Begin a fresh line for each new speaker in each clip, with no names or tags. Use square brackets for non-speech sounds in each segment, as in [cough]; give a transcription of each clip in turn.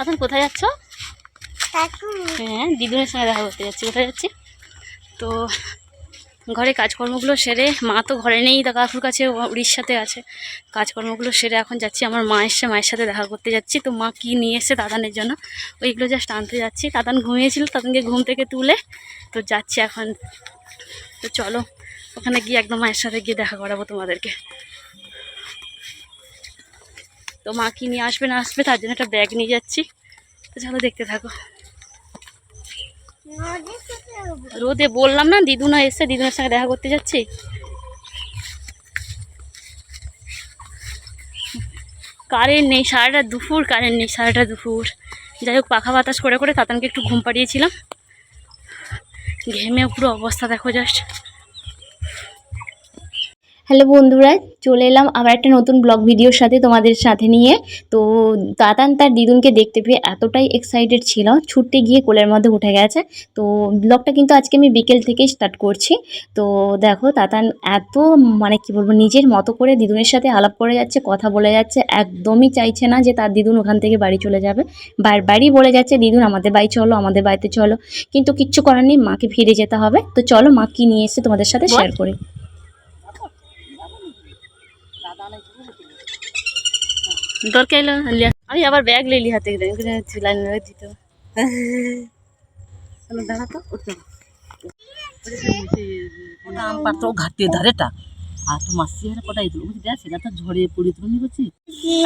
এখন কোথায় যাচ্ছ? হ্যাঁ দিদুনের সঙ্গে দেখা করতে যাচ্ছি। কোথায় যাচ্ছি? তো ঘরে কাজকর্মগুলো সেরে মা তো ঘরে নেই তা কাকুর কাছে উড়িষ্যাতে আছে। কাজকর্মগুলো সেরে এখন যাচ্ছি। আমার মা এসছে মায়ের সাথে দেখা করতে যাচ্ছি। তো মা কী নিয়ে এসছে দাদানের জন্য? ওইগুলো জাস্ট আনতে যাচ্ছি। দাদান ঘুমিয়েছিল দাদানকে ঘুম থেকে তুলে তো যাচ্ছি এখন। তো চলো ওখানে গিয়ে একদম মায়ের সাথে গিয়ে দেখা করাবো তোমাদেরকে। তো মা কি নিয়ে আসবে না আসবে তার জন্য একটা ব্যাগ নিয়ে যাচ্ছি। তো চলো দেখতে থাকো। রোদে বললাম না দিদুনা এসে দিদুনের সঙ্গে দেখা করতে যাচ্ছি। কারেন্ট নেই, সারাটা দুপুর কারেন্ট নেই, সারাটা দুপুর। যাই হোক, পাখা বাতাস করে করে তাতানকে একটু ঘুম পাড়িয়েছিলাম। ঘেমে পুরো অবস্থা, দেখো জাস্ট
হ্যালো বন্ধুরা চলে এলাম আবার একটা নতুন ব্লগ ভিডিওর সাথে তোমাদের সাথে নিয়ে। তো দাদান তার দিদুনকে দেখতে পেয়ে এতটাই এক্সাইটেড ছিল ছুটতে গিয়ে কোলের মধ্যে উঠে গেছে। তো ব্লগটা কিন্তু আজকে আমি বিকেল থেকেই স্টার্ট করছি। তো দেখো তাতান এত মানে কি বলব নিজের মতো করে দিদুনের সাথে আলাপ করে যাচ্ছে কথা বলে যাচ্ছে। একদমই চাইছে না যে তার দিদুন ওখান থেকে বাড়ি চলে যাবে। বারবারই বলে যাচ্ছে দিদুন আমাদের বাড়ি চলো আমাদের বাড়িতে চলো। কিন্তু কিচ্ছু করার নেই মাকে ফিরে যেতে হবে। তো চলো মা কি নিয়ে এসে তোমাদের সাথে শেয়ার করি।
দরকার এলো আমি আবার ব্যাগ লেলি হাতে ঝুলাই দিত।
দাঁড়াতো ওটা আম পাড়তো ও ঘাটে ধারেটা। আর তো মাসি হারে কটাই দিল। বুঝলি দেখ সেটা তো ঝড়ে পড়ে তুমি করছি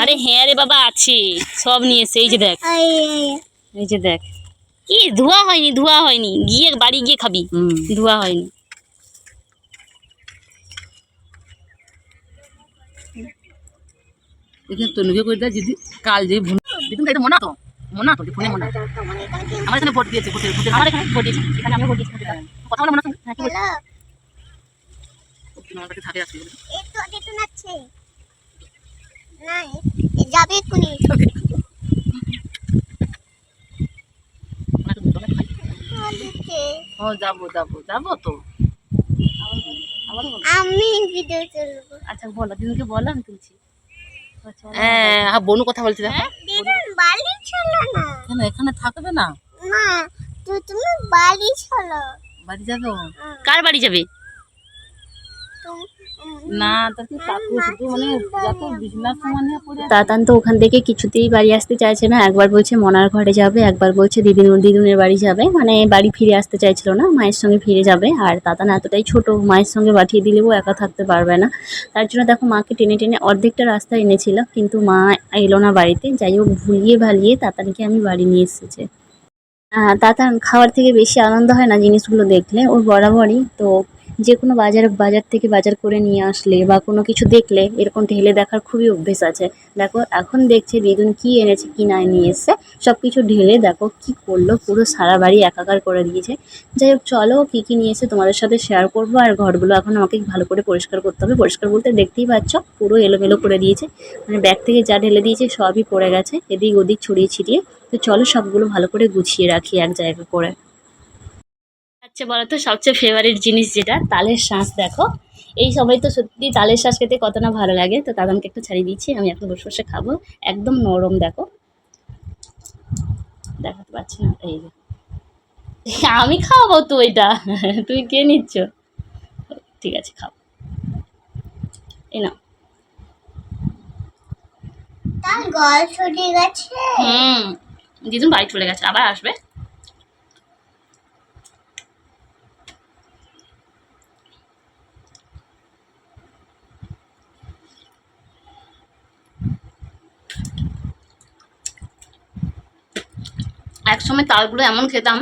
আরে হ্যাঁ রে বাবা আছে। সব নিয়ে এসে এই যে দেখ। এই যে দেখ। কি ধোয়া হয়নি ধোয়া হয়নি। গিয়ে বাড়ি গিয়ে খাবি। ধোয়া হয়নি।
তনুকে করে দেয় যদি কাল যে ভুন এটা মনে তো? মনে তো ফোনে মনে আমার এখানে ভোট দিয়েছে ভোটের ভোটের
আমার এখানে ভোট দিয়েছি এখানে আমি ভোট দিয়েছি
কথা বলে মনে
হ্যাঁ,
থাকে
যাবে
ও যাব যাব যাব তো।
আমি ভিডিও চলবো
আচ্ছা বলো দিদিকে বলো আমি তুলছি।
হ্যাঁ হ্যাঁ বনু কথা বলছি দেখো।
না।
কেন এখানে থাকবে না?
না তুমি বাড়ি চলো
বাড়ি যাবে
কার বাড়ি যাবে?
মানে।
তাতান তো ওখান থেকে কিছুতেই বাড়ি আসতে চাইছে না। একবার বলছে মনার ঘরে যাবে, একবার বলছে দিদিন, দিদুনের বাড়ি যাবে। মানে বাড়ি ফিরে আসতে চাইছিল না, মায়ের সঙ্গে ফিরে যাবে। আর তাতান এতটাই ছোট, মায়ের সঙ্গে পাঠিয়ে দিলেও একা থাকতে পারবে না। তার জন্য দেখো, মাকে টেনে টেনে অর্ধেকটা রাস্তা এনেছিল, কিন্তু মা এলো না বাড়িতে। যাই হোক, ভুলিয়ে ভালিয়ে তাতানকে আমি বাড়ি নিয়ে এসেছে। তাতান খাওয়ার থেকে বেশি আনন্দ হয় না জিনিসগুলো দেখলে। ওর বরাবরই, তো যে কোনো বাজার বাজার থেকে বাজার করে নিয়ে আসলে বা কোনো কিছু দেখলে এরকম ঢেলে দেখার খুবই অভ্যেস আছে। দেখো, এখন দেখছে দিদুন কি এনেছে, কি না নিয়ে এসছে সব কিছু ঢেলে দেখো কি করল, পুরো সারা বাড়ি একাকার করে দিয়েছে। যাই হোক, চলো কি কি নিয়ে এসে তোমাদের সাথে শেয়ার করব আর ঘরগুলো এখন আমাকে ভালো করে পরিষ্কার করতে হবে। পরিষ্কার বলতে দেখতেই পাচ্ছ, পুরো এলোমেলো করে দিয়েছে। মানে ব্যাগ থেকে যা ঢেলে দিয়েছে সবই পড়ে গেছে এদিক ওদিক ছড়িয়ে ছিটিয়ে। তো চলো সবগুলো ভালো করে গুছিয়ে রাখি এক জায়গা করে।
আচ্ছা বলো তো সবচেয়ে ফেভারিট জিনিস যেটা? তালের শাঁস দেখো। এই সময় তো সত্যি তালের শাঁস খেতে কত না ভালো লাগে। তো দাদামকে একটু ছাড়িয়ে দিচ্ছি আমি এখন বসে বসে খাব। একদম নরম দেখো। দেখাতে পারছি না এই যে। আমি খাওয়াবো তো এটা। তুই কে নিচ্ছ। ঠিক আছে খাও। এই না
তার গল ছুটে গেছে।
হুম দিদুন বাড়ি চলে গেছে আবার আসবে? এক সময় তালগুলো এমন খেতাম,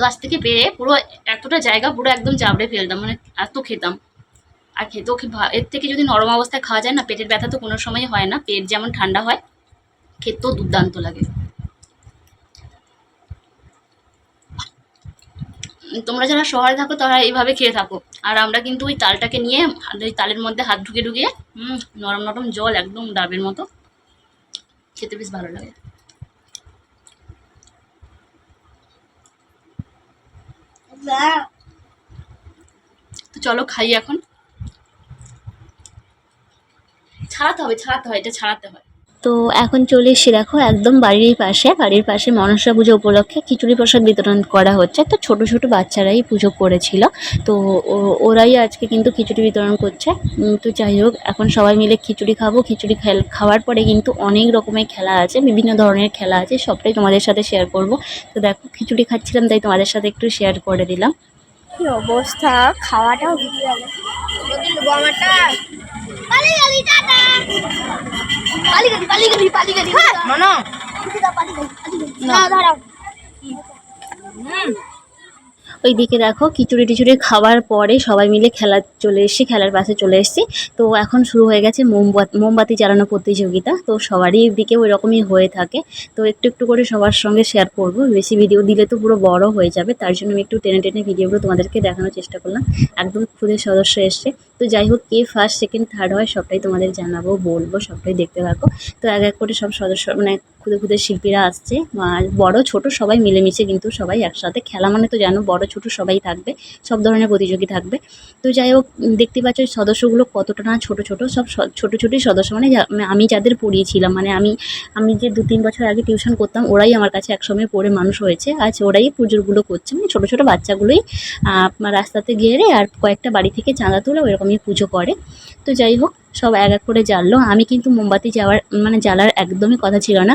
গাছ থেকে পেরে পুরো এতটা জায়গা পুরো একদম চাবড়ে ফেলতাম মানে এত খেতাম। আর খেতেও এর থেকে যদি নরম অবস্থায় খাওয়া যায় না, পেটের ব্যথা তো কোনো সময় হয় না, পেট যেমন ঠান্ডা হয়, খেতেও দুর্দান্ত লাগে। তোমরা যারা শহরে থাকো, তারা এইভাবে খেয়ে থাকো। আর আমরা কিন্তু ওই তালটাকে নিয়ে ওই তালের মধ্যে হাত ঢুকে ঢুকিয়ে নরম নরম জল একদম ডাবের মতো, খেতে বেশ ভালো লাগে। তো চলো খাই এখন। ছাড়াতে হবে ছাড়াতে হয় এটা ছাড়াতে হয়।
তো এখন চলে এসেছি দেখো একদম বাড়ির পাশে। বাড়ির পাশে মনসা পুজো উপলক্ষে খিচুড়ি প্রসাদ বিতরণ করা হচ্ছে। তো ছোট ছোট বাচ্চারাই পুজো করেছিল। তো ও- ওরাই আজকে কিন্তু খিচুড়ি বিতরণ করছে। তো যাই হোক এখন সবাই মিলে খিচুড়ি খাব। খিচুড়ি খেল- খাওয়ার পরে কিন্তু অনেক রকমের খেলা আছে বিভিন্ন ধরনের খেলা আছে সবটাই তোমাদের সাথে শেয়ার করব। তো দেখো খিচুড়ি খাচ্ছিলাম তাই তোমাদের সাথে একটু শেয়ার করে দিলাম।
কি অবস্থা? খাওয়াটাও পালি গেলি পালি গেলি পালি গেলি।
মানো
গেলি না। দাঁড়াও
ওইদিকে দেখো খিচুড়ি টিচুড়ি খাওয়ার পরে সবাই মিলে খেলা চলে এসেছি, খেলার পাশে চলে এসেছি। তো এখন শুরু হয়ে গেছে মোমবাতি মোমবাতি জ্বালানো প্রতিযোগিতা। তো সবারই দিকে ওই রকমই হয়ে থাকে। তো একটু একটু করে সবার সঙ্গে শেয়ার করব। বেশি ভিডিও দিলে তো পুরো বড় হয়ে যাবে। তার জন্য আমি একটু টেনে টেনে ভিডিওগুলো তোমাদেরকে দেখানোর চেষ্টা করলাম। একদম খুদের সদস্য এসছে। তো যাই হোক, কে ফার্স্ট সেকেন্ড থার্ড হয়, সবটাই তোমাদের জানাব, বলব, সবটাই দেখতে থাকো। তো এক এক করে সব সদস্য মানে খুদে খুদে শিল্পীরা আসছে বড়, ছোট সবাই মিলেমিশে কিন্তু সবাই একসাথে খেলা মানে তো জানো, বড়, ছোট সবাই থাকবে, সব ধরনের প্রতিযোগী থাকবে। তো যাই হোক দেখতে পাচ্ছ সদস্যগুলো কতটা না ছোট ছোট, সব ছোট, ছোটই সদস্য। মানে মানে আমি যাদের পড়িয়েছিলাম মানে আমি আমি যে দু তিন বছর আগে টিউশন করতাম, ওরাই আমার কাছে একসময় পড়ে মানুষ হয়েছে। আজ ওরাই পুজোগুলো করছে মানে ছোটো ছোটো বাচ্চাগুলোই রাস্তাতে গিয়ে আর কয়েকটা বাড়ি থেকে চাঁদা তুলে ওইরকমই পুজো করে। তো যাই হোক, সব এক এক করে জ্বাললো। আমি কিন্তু মোমবাতি যাওয়ার মানে জ্বালার একদমই কথা ছিল না।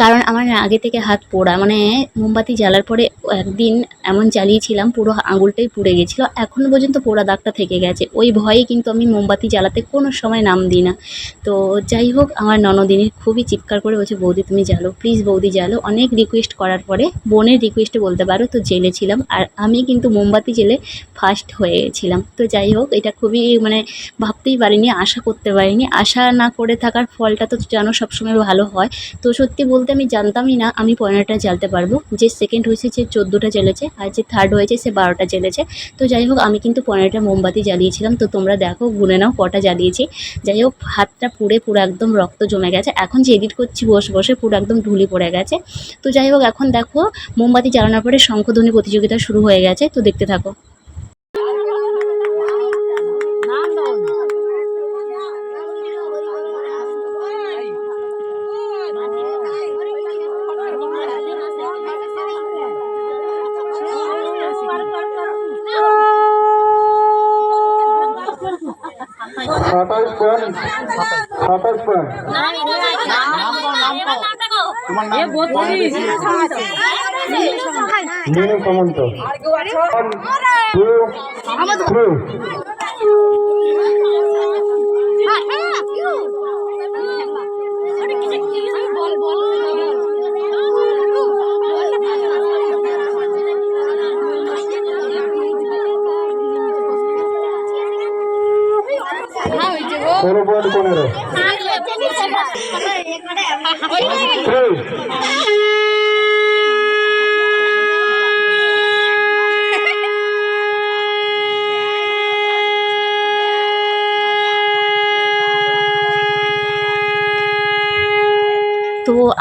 কারণ আমার আগে থেকে হাত পোড়া মানে মোমবাতি জ্বালার পরে একদিন এমন জ্বালিয়েছিলাম, পুরো আঙুলটাই পুড়ে গেছিল। এখনও পর্যন্ত পোড়া দাগটা থেকে গেছে। ওই ভয়ে কিন্তু আমি মোমবাতি জ্বালাতে কোনো সময় নাম দিই না। তো যাই হোক, আমার ননদিনী খুবই চিৎকার করে বলছে, বৌদি, তুমি জ্বালো। প্লিজ বৌদি, জ্বালো। অনেক রিকোয়েস্ট করার পরে বোনের রিকোয়েস্টে বলতে পারো তো জেলেছিলাম আর আমি কিন্তু মোমবাতি জেলে ফার্স্ট হয়ে গেছিলাম তো যাই হোক, এটা খুবই মানে ভাবতেই পারিনি, আশা করতে পারিনি। আশা না করে থাকার ফলটা তো জানো সবসময় ভালো হয়। তো সত্যি বলতে আমি জানতামই না, আমি পনেরোটা জ্বালতে পারব। যে সেকেন্ড হয়েছে, যে চোদ্দোটা জ্বেলেছে আর যে থার্ড হয়েছে, সে বারোটা জ্বেলেছে। তো যাই হোক, আমি কিন্তু পনেরোটা মোমবাতি জ্বালিয়েছিলাম। তো তোমরা দেখো, গুনে নাও কটা জ্বালিয়েছি। যাই হোক, হাতটা পুড়ে পুরো একদম রক্ত জমে গেছে। এখন যে এডিট করছি, বসে বসে পুরো একদম ঢুলি পড়ে গেছে। তো যাই হোক, এখন দেখো, মোমবাতি জ্বালানোর পরে শঙ্খধ্বনি প্রতিযোগিতা শুরু হয়ে গেছে। তো দেখতে থাকো।
সাতাশ পয়েন্ট সাতাশ পয়েন্ট মিনু সামন্ত
Come [laughs]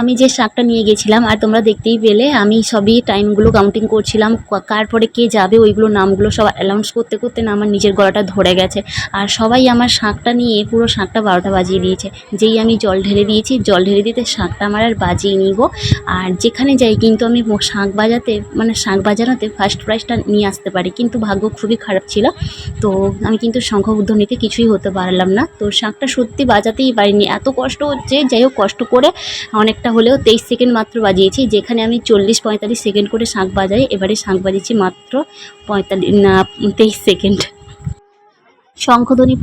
আমি যে শাকটা নিয়ে গেছিলাম, আর তোমরা দেখতেই পেলে, আমি সবই টাইমগুলো কাউন্টিং করছিলাম কার পরে কে যাবে, ওইগুলো নামগুলো সব অ্যানাউন্স করতে করতে না আমার নিজের গলাটা ধরে গেছে। আর সবাই আমার শাঁকটা নিয়ে পুরো শাঁকটা বারোটা বাজিয়ে দিয়েছে। যেই আমি জল ঢেলে দিয়েছি, জল ঢেলে দিতে শাঁকটা আমার আর বাজিয়ে নিব আর যেখানে যাই, কিন্তু আমি শাঁখ বাজাতে মানে শাঁখ বাজানোতে ফার্স্ট প্রাইজটা নিয়ে আসতে পারি, কিন্তু ভাগ্য খুবই খারাপ ছিল। তো আমি কিন্তু শঙ্খ শঙ্খধ্বনিতে কিছুই হতে পারলাম না। তো শাঁখটা সত্যি বাজাতেই পারিনি। এত কষ্ট হচ্ছে, যাই হোক কষ্ট করে অনেকটা হলেও তেইশ সেকেন্ড মাত্র বাজিয়েছি, যেখানে আমি চল্লিশ পঁয়তাল্লিশ সেকেন্ড করে শাঁখ বাজাই, এবারে শাঁখ বাজিয়েছি মাত্র পঁয়তাল্লিশ, না, তেইশ সেকেন্ড। শঙ্খধ্বনি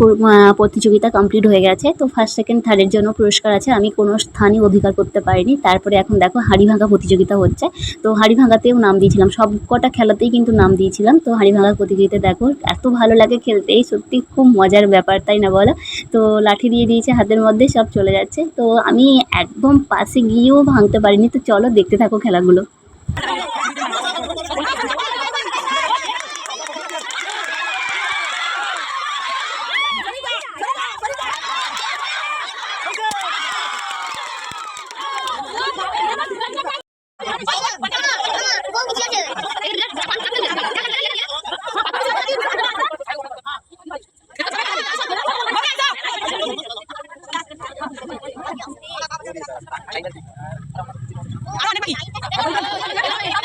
প্রতিযোগিতা কমপ্লিট হয়ে গেছে। তো ফার্স্ট সেকেন্ড থার্ডের জন্য পুরস্কার আছে। আমি কোনো স্থানই অধিকার করতে পারিনি। তারপরে এখন দেখো হাঁড়ি ভাঙা প্রতিযোগিতা হচ্ছে। তো হাঁড়ি ভাঙাতেও নাম দিয়েছিলাম। সব কটা খেলাতেই কিন্তু নাম দিয়েছিলাম। তো হাঁড়ি ভাঙা প্রতিযোগিতা দেখো, এত ভালো লাগে খেলতে। সত্যি খুব মজার ব্যাপার, তাই না বলো? তো লাঠি দিয়ে দিয়েছে, হাতের মধ্যে সব চলে যাচ্ছে। তো আমি একদম পাশে গিয়েও ভাঙতে পারিনি। তো চলো দেখতে থাকো খেলাগুলো।
Ano
na ba?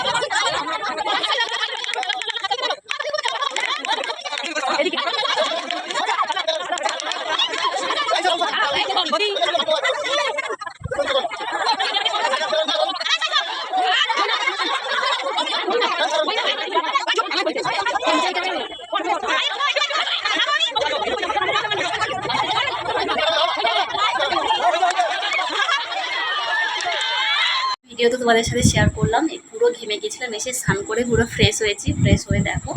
তোমাদের সাথে শেয়ার করলাম। পুরো ঘেমে গেছিলাম, এসে স্নান করে পুরো ফ্রেশ হয়েছি। ফ্রেশ হয়ে দেখো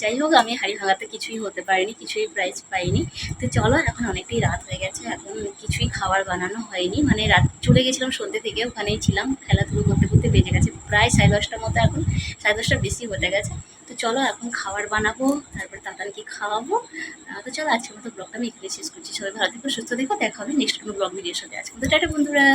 যাই হোক, আমি হাড়ি ভাঙাতে কিছুই হতে পারিনি, কিছুই প্রাইজ পাইনি। তো চলো, এখন অনেকটাই রাত হয়ে গেছে, এখন কিছুই খাবার বানানো হয়নি। মানে রাত, চলে গেছিলাম সন্ধ্যে থেকে, ওখানেই ছিলাম। খেলাধুলো করতে করতে বেজে গেছে প্রায় সাড়ে দশটার মতো এখন, সাড়ে দশটার বেশি হতে গেছে। তো চলো, এখন খাবার বানাবো, তারপর তাতানকে খাওয়াবো। তো চলো, আজকের মতো ব্লগটা আমি এখানে শেষ করছি। সবাই ভালো থেকো, সুস্থ থেকো, দেখা হবে নেক্সট কোনো ব্লগ ভিডিওর সাথে। আজকে তো টাটা বন্ধুরা।